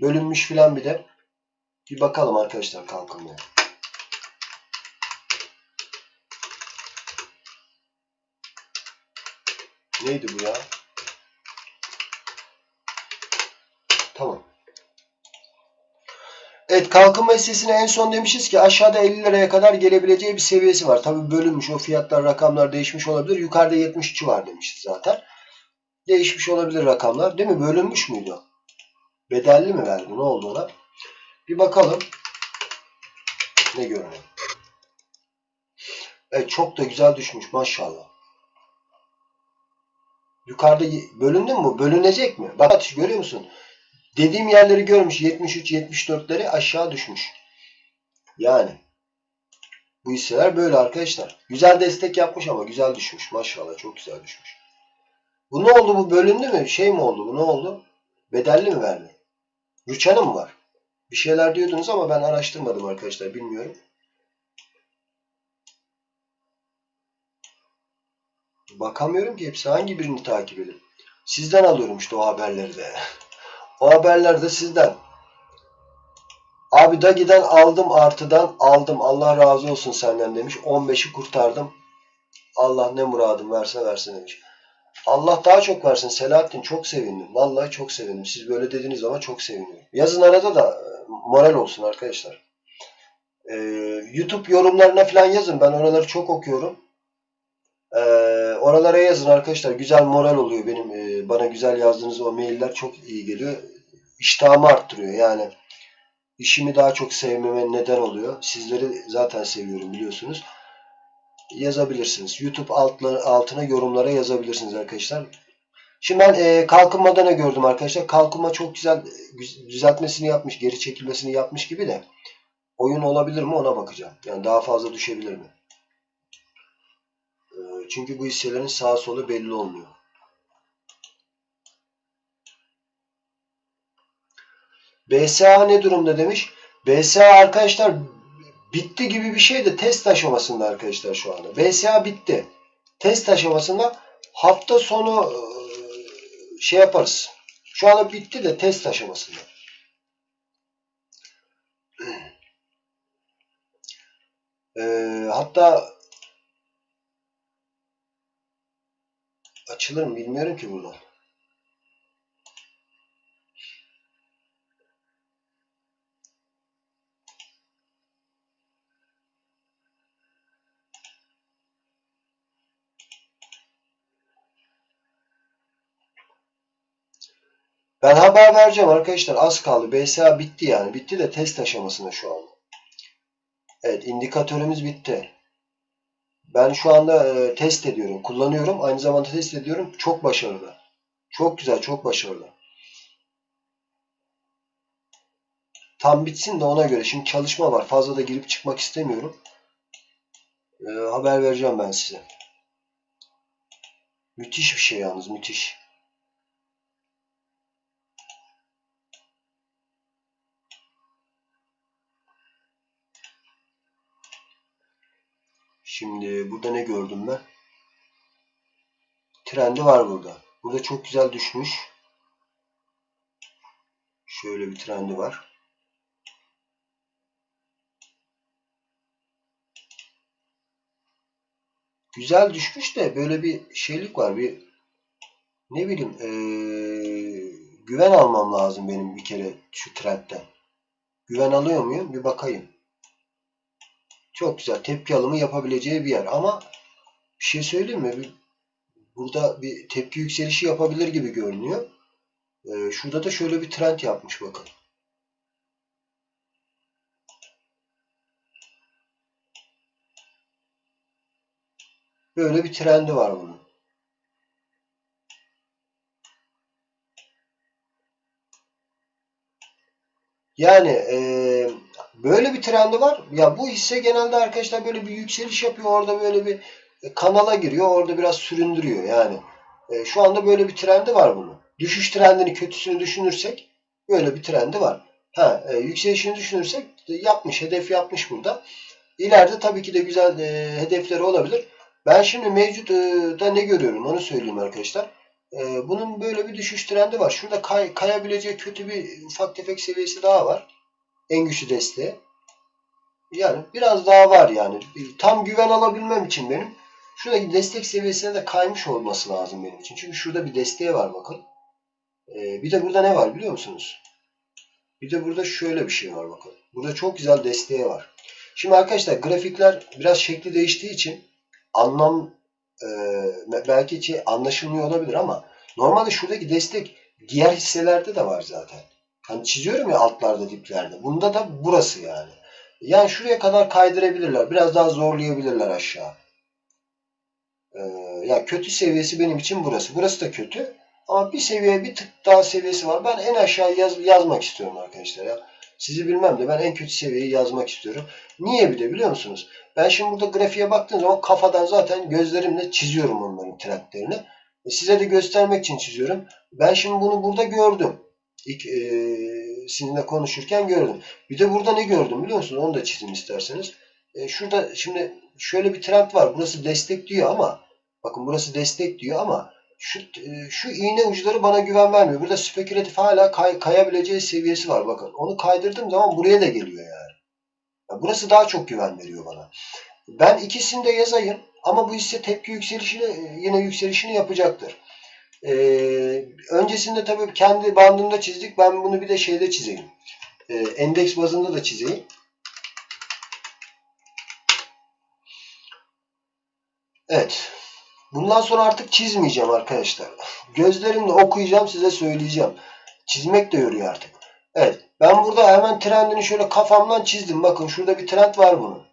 Bölünmüş filan bir de. Bir bakalım arkadaşlar kalkınmaya. Neydi bu ya? Tamam. Evet kalkınma hissesine en son demişiz ki aşağıda 50 liraya kadar gelebileceği bir seviyesi var. Tabi bölünmüş o fiyatlar rakamlar değişmiş olabilir. Yukarıda 73 var demişiz zaten. Değişmiş olabilir rakamlar. Değil mi? Bölünmüş müydü? Bedelli mi verdi? Ne oldu ona? Bir bakalım. Ne görünüyor? Evet çok da güzel düşmüş maşallah. Yukarıda bölündü mü? Bölünecek mi? Bak görüyor musun? Dediğim yerleri görmüş. 73-74'leri aşağı düşmüş. Yani. Bu hisseler böyle arkadaşlar. Güzel destek yapmış ama güzel düşmüş. Maşallah çok güzel düşmüş. Bu ne oldu? Bu bölündü mü? Şey mi oldu? Bu ne oldu? Bedelli mi verdi? Rüçhanı mı var? Bir şeyler diyordunuz ama ben araştırmadım arkadaşlar. Bilmiyorum. Bakamıyorum ki hepsi hangi birini takip edeyim. Sizden alıyorum işte o haberleri de. O haberler de sizden. Abi Dagi'den aldım artıdan aldım. Allah razı olsun senden demiş. 15'i kurtardım. Allah ne muradım verse versin demiş. Allah daha çok versin Selahattin. Çok sevindim. Vallahi çok sevindim. Siz böyle dediğiniz zaman çok seviniyorum. Yazın arada da e, moral olsun arkadaşlar. Ee, YouTube yorumlarına falan yazın. Ben oraları çok okuyorum. Ee, oralara yazın arkadaşlar. Güzel moral oluyor benim. e, bana güzel yazdığınız o mailler çok iyi geliyor. İştahımı arttırıyor. Yani işimi daha çok sevmeme neden oluyor. Sizleri zaten seviyorum biliyorsunuz. Yazabilirsiniz. YouTube altla, altına yorumlara yazabilirsiniz arkadaşlar. Şimdi ben e, kalkınmada ne gördüm arkadaşlar? Kalkınma çok güzel güz- düzeltmesini yapmış, geri çekilmesini yapmış gibi de oyun olabilir mi ona bakacağım. Yani daha fazla düşebilir mi? E, çünkü bu hisselerin sağ solu belli olmuyor. BSA ne durumda demiş. BSA arkadaşlar bitti gibi bir şey de test aşamasında arkadaşlar şu anda. BSA bitti. Test aşamasında hafta sonu e, şey yaparız. Şu anda bitti de test aşamasında. E, hatta açılır mı bilmiyorum ki burada. Haber vereceğim arkadaşlar. Az kaldı. BSA bitti yani. Bitti de test aşamasında şu anda. Evet indikatörümüz bitti. Ben şu anda e, test ediyorum. Kullanıyorum. Aynı zamanda test ediyorum. Çok başarılı. Çok güzel. Çok başarılı. Tam bitsin de ona göre. Şimdi çalışma var. Fazla da girip çıkmak istemiyorum. E, haber vereceğim ben size. Müthiş bir şey yalnız. Müthiş. Şimdi burada ne gördüm ben? Trendi var burada. Burada çok güzel düşmüş. Şöyle bir trendi var. Güzel düşmüş de böyle bir şeylik var. Bir ne bileyim eee, güven almam lazım benim bir kere şu trendten. Güven alıyor muyum? Bir bakayım. Çok güzel. Tepki alımı yapabileceği bir yer. Ama bir şey söyleyeyim mi? Bir, burada bir tepki yükselişi yapabilir gibi görünüyor. Ee, şurada da şöyle bir trend yapmış bakın. Böyle bir trendi var bunun. Yani eee, böyle bir trendi var. Ya bu hisse genelde arkadaşlar böyle bir yükseliş yapıyor. Orada böyle bir e, kanala giriyor. Orada biraz süründürüyor. Yani e, şu anda böyle bir trendi var bunun. Düşüş trendini kötüsünü düşünürsek böyle bir trendi var. Ha, e, yükselişini düşünürsek yapmış, hedef yapmış burada. İleride tabii ki de güzel e, hedefleri olabilir. Ben şimdi mevcut e, da ne görüyorum onu söyleyeyim arkadaşlar. Ee, bunun böyle bir düşüş trendi var. Şurada kay, kayabilecek kötü bir ufak tefek seviyesi daha var. En güçlü desteği. Yani biraz daha var yani. Tam güven alabilmem için benim şuradaki destek seviyesine de kaymış olması lazım benim için. Çünkü şurada bir desteği var bakın. Ee, bir de burada ne var biliyor musunuz? Bir de burada şöyle bir şey var bakın. Burada çok güzel desteği var. Şimdi arkadaşlar grafikler biraz şekli değiştiği için anlam e, belki şey anlaşılmıyor olabilir ama normalde şuradaki destek diğer hisselerde de var zaten. Hani çiziyorum ya altlarda diplerde. Bunda da burası yani. Yani şuraya kadar kaydırabilirler. Biraz daha zorlayabilirler aşağı. Ee, ya kötü seviyesi benim için burası. Burası da kötü. Ama bir seviye bir tık daha seviyesi var. Ben en aşağı yaz, yazmak istiyorum arkadaşlar ya. Sizi bilmem de ben en kötü seviyeyi yazmak istiyorum. Niye bir de biliyor musunuz? Ben şimdi burada grafiğe baktığım zaman kafadan zaten gözlerimle çiziyorum onların trendlerini. E size de göstermek için çiziyorum. Ben şimdi bunu burada gördüm. İlk e, sizinle konuşurken gördüm. Bir de burada ne gördüm biliyor musunuz? Onu da çizim isterseniz. E, şurada şimdi şöyle bir trend var. Burası destek diyor ama bakın burası destek diyor ama şu, e, şu iğne uçları bana güven vermiyor. Burada spekülatif hala kay, kayabileceği seviyesi var. Bakın onu kaydırdığım zaman buraya da geliyor yani. yani. Burası daha çok güven veriyor bana. Ben ikisini de yazayım ama bu hisse tepki yükselişini e, yine yükselişini yapacaktır. Ee, öncesinde tabii kendi bandımda çizdik. Ben bunu bir de şeyde çizeyim. Ee, endeks bazında da çizeyim. Evet. Bundan sonra artık çizmeyeceğim arkadaşlar. Gözlerimle okuyacağım size söyleyeceğim. Çizmek de yoruyor artık. Evet. Ben burada hemen trendini şöyle kafamdan çizdim. Bakın şurada bir trend var bunun.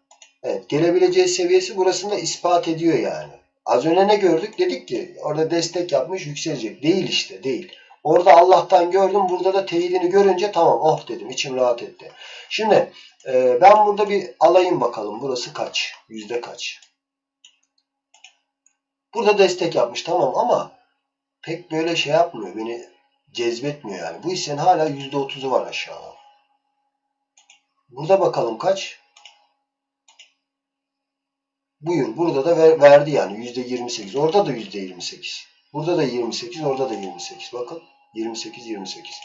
Evet. Gelebileceği seviyesi burasında ispat ediyor yani. Az önce ne gördük? Dedik ki orada destek yapmış yükselecek. Değil işte değil. Orada Allah'tan gördüm. Burada da teyidini görünce tamam oh dedim. içim rahat etti. Şimdi e, ben burada bir alayım bakalım. Burası kaç? Yüzde kaç? Burada destek yapmış tamam ama pek böyle şey yapmıyor. Beni cezbetmiyor yani. Bu hissenin hala yüzde otuzu var aşağıda. Burada bakalım kaç? Buyur. Burada da ver, verdi yani. Yüzde 28. Orada da yüzde 28. Burada da 28. Orada da 28. Bakın. 28, 28.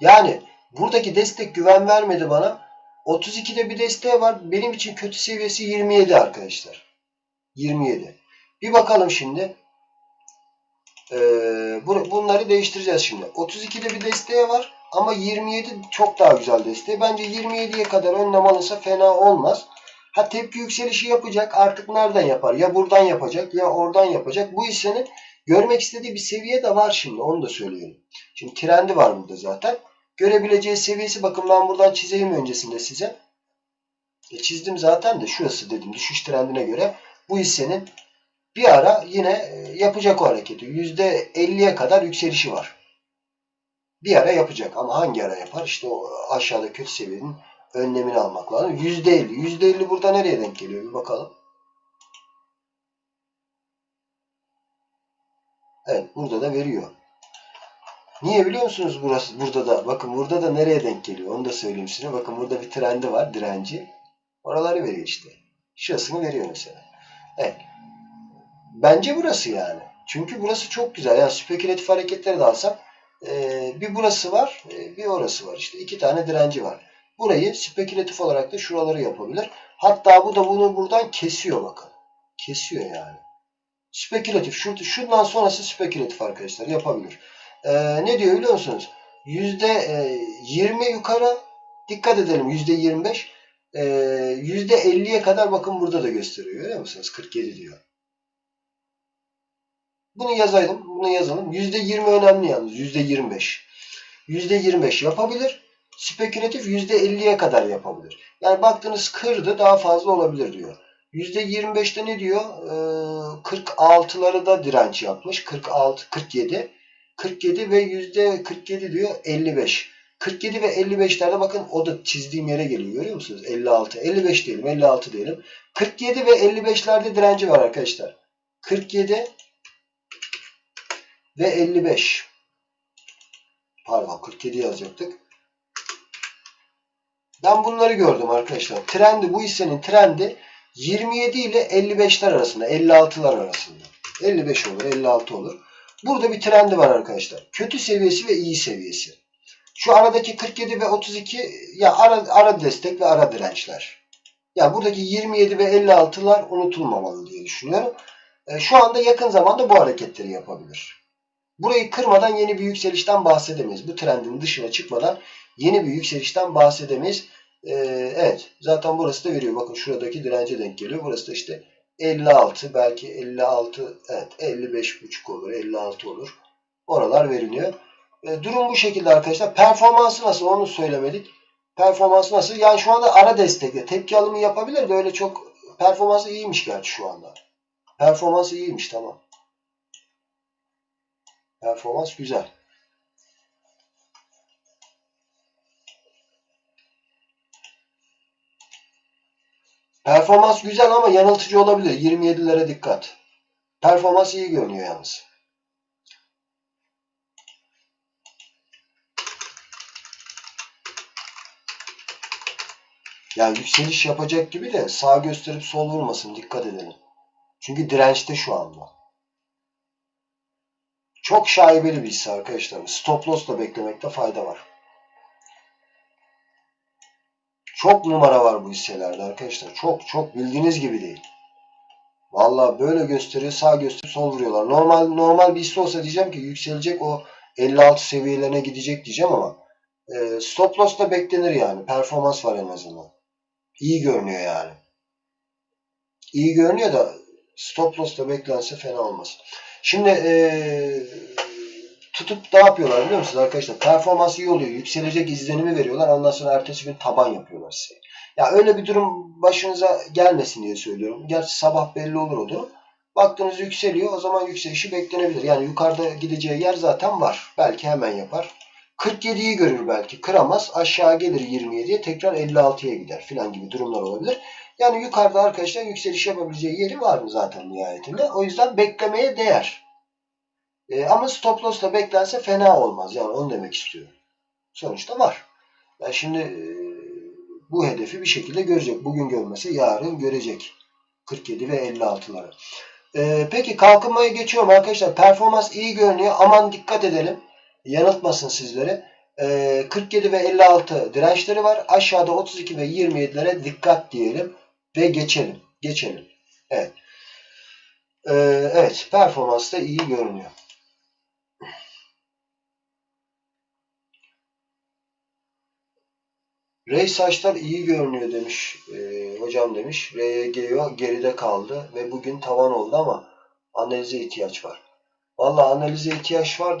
Yani buradaki destek güven vermedi bana. 32'de bir desteği var. Benim için kötü seviyesi 27 arkadaşlar. 27. Bir bakalım şimdi. Ee, bunları değiştireceğiz şimdi. 32'de bir desteği var. Ama 27 çok daha güzel desteği. Bence 27'ye kadar önlem alırsa fena olmaz. Ha tepki yükselişi yapacak. Artık nereden yapar? Ya buradan yapacak ya oradan yapacak. Bu hissenin görmek istediği bir seviye de var şimdi. Onu da söyleyeyim. Şimdi trendi var burada zaten. Görebileceği seviyesi bakın ben buradan çizeyim öncesinde size. E çizdim zaten de şurası dedim düşüş trendine göre. Bu hissenin bir ara yine yapacak o hareketi. %50'ye kadar yükselişi var. Bir ara yapacak ama hangi ara yapar? İşte o aşağıda kötü seviyenin önlemini almak lazım. %50. %50 burada nereye denk geliyor? Bir bakalım. Evet burada da veriyor. Niye biliyor musunuz burası burada da? Bakın burada da nereye denk geliyor? Onu da söyleyeyim size. Bakın burada bir trendi var. Direnci. Oraları veriyor işte. Şurasını veriyor mesela. Evet. Bence burası yani. Çünkü burası çok güzel. Yani spekülatif hareketleri de alsak e, bir burası var bir orası var. İşte iki tane direnci var. Burayı spekülatif olarak da şuraları yapabilir. Hatta bu da bunu buradan kesiyor bakın. Kesiyor yani. Spekülatif. Şundan sonrası spekülatif arkadaşlar. Yapabilir. Ee, ne diyor biliyor musunuz? Yüzde 20 yukarı dikkat edelim. Yüzde 25 ee, yüzde 50'ye kadar bakın burada da gösteriyor. Görüyor musunuz? 47 diyor. Bunu yazaydım. Bunu yazalım. Yüzde 20 önemli yalnız. Yüzde 25. Yüzde 25 yapabilir. Spekülatif yüzde 50'ye kadar yapabilir. Yani baktınız kırdı daha fazla olabilir diyor. Yüzde 25'te ne diyor? Ee, 46'ları da direnç yapmış. 46, 47. 47 ve yüzde 47 diyor 55. 47 ve 55'lerde bakın o da çizdiğim yere geliyor. Görüyor musunuz? 56. 55 diyelim. 56 diyelim. 47 ve 55'lerde direnci var arkadaşlar. 47 ve 55. Pardon 47 yazacaktık. Ben bunları gördüm arkadaşlar. Trendi bu hissenin trendi 27 ile 55'ler arasında. 56'lar arasında. 55 olur 56 olur. Burada bir trendi var arkadaşlar. Kötü seviyesi ve iyi seviyesi. Şu aradaki 47 ve 32 ya ara, ara destek ve ara dirençler. Ya buradaki 27 ve 56'lar unutulmamalı diye düşünüyorum. E, şu anda yakın zamanda bu hareketleri yapabilir. Burayı kırmadan yeni bir yükselişten bahsedemeyiz. Bu trendin dışına çıkmadan yeni bir yükselişten bahsedemeyiz. E, evet zaten burası da veriyor. Bakın şuradaki dirence denk geliyor. Burası da işte 56 belki 56 evet 55 buçuk olur 56 olur. Oralar veriliyor. E, durum bu şekilde arkadaşlar. Performansı nasıl onu söylemedik. Performansı nasıl? Yani şu anda ara destekle tepki alımı yapabilir de öyle çok performansı iyiymiş gerçi şu anda. Performansı iyiymiş tamam. Performans güzel. Performans güzel ama yanıltıcı olabilir. 27'lere dikkat. Performans iyi görünüyor yalnız. Yani yükseliş yapacak gibi de sağ gösterip sol vurmasın. Dikkat edelim. Çünkü dirençte şu anda. Çok şaibeli bir hisse arkadaşlar. Stop loss da beklemekte fayda var. Çok numara var bu hisselerde arkadaşlar. Çok çok bildiğiniz gibi değil. Vallahi böyle gösteriyor, sağ gösterip sol vuruyorlar. Normal normal bir hisse olsa diyeceğim ki yükselecek o 56 seviyelerine gidecek diyeceğim ama e, stop loss da beklenir yani. Performans var en azından. İyi görünüyor yani. İyi görünüyor da stop loss da beklense fena olmaz. Şimdi e, tutup ne yapıyorlar biliyor musunuz arkadaşlar? Performans iyi oluyor. Yükselecek izlenimi veriyorlar. Ondan sonra ertesi gün taban yapıyorlar size. Ya öyle bir durum başınıza gelmesin diye söylüyorum. Gerçi sabah belli olur o durum. Baktınız yükseliyor. O zaman yükselişi beklenebilir. Yani yukarıda gideceği yer zaten var. Belki hemen yapar. 47'yi görür belki. Kıramaz. Aşağı gelir 27'ye. Tekrar 56'ya gider filan gibi durumlar olabilir. Yani yukarıda arkadaşlar yükseliş yapabileceği yeri var mı zaten nihayetinde. O yüzden beklemeye değer. E, ama stop loss da beklense fena olmaz. Yani onu demek istiyorum. Sonuçta var. Yani şimdi e, bu hedefi bir şekilde görecek. Bugün görmese yarın görecek. 47 ve 56'ları. E, peki kalkınmaya geçiyorum arkadaşlar. Performans iyi görünüyor. Aman dikkat edelim. Yanıltmasın sizleri. E, 47 ve 56 dirençleri var. Aşağıda 32 ve 27'lere dikkat diyelim. Ve geçelim. Geçelim. Evet. E, evet. Performans da iyi görünüyor. Rey saçlar iyi görünüyor demiş e, hocam demiş. RYGO geride kaldı ve bugün tavan oldu ama analize ihtiyaç var. Valla analize ihtiyaç var da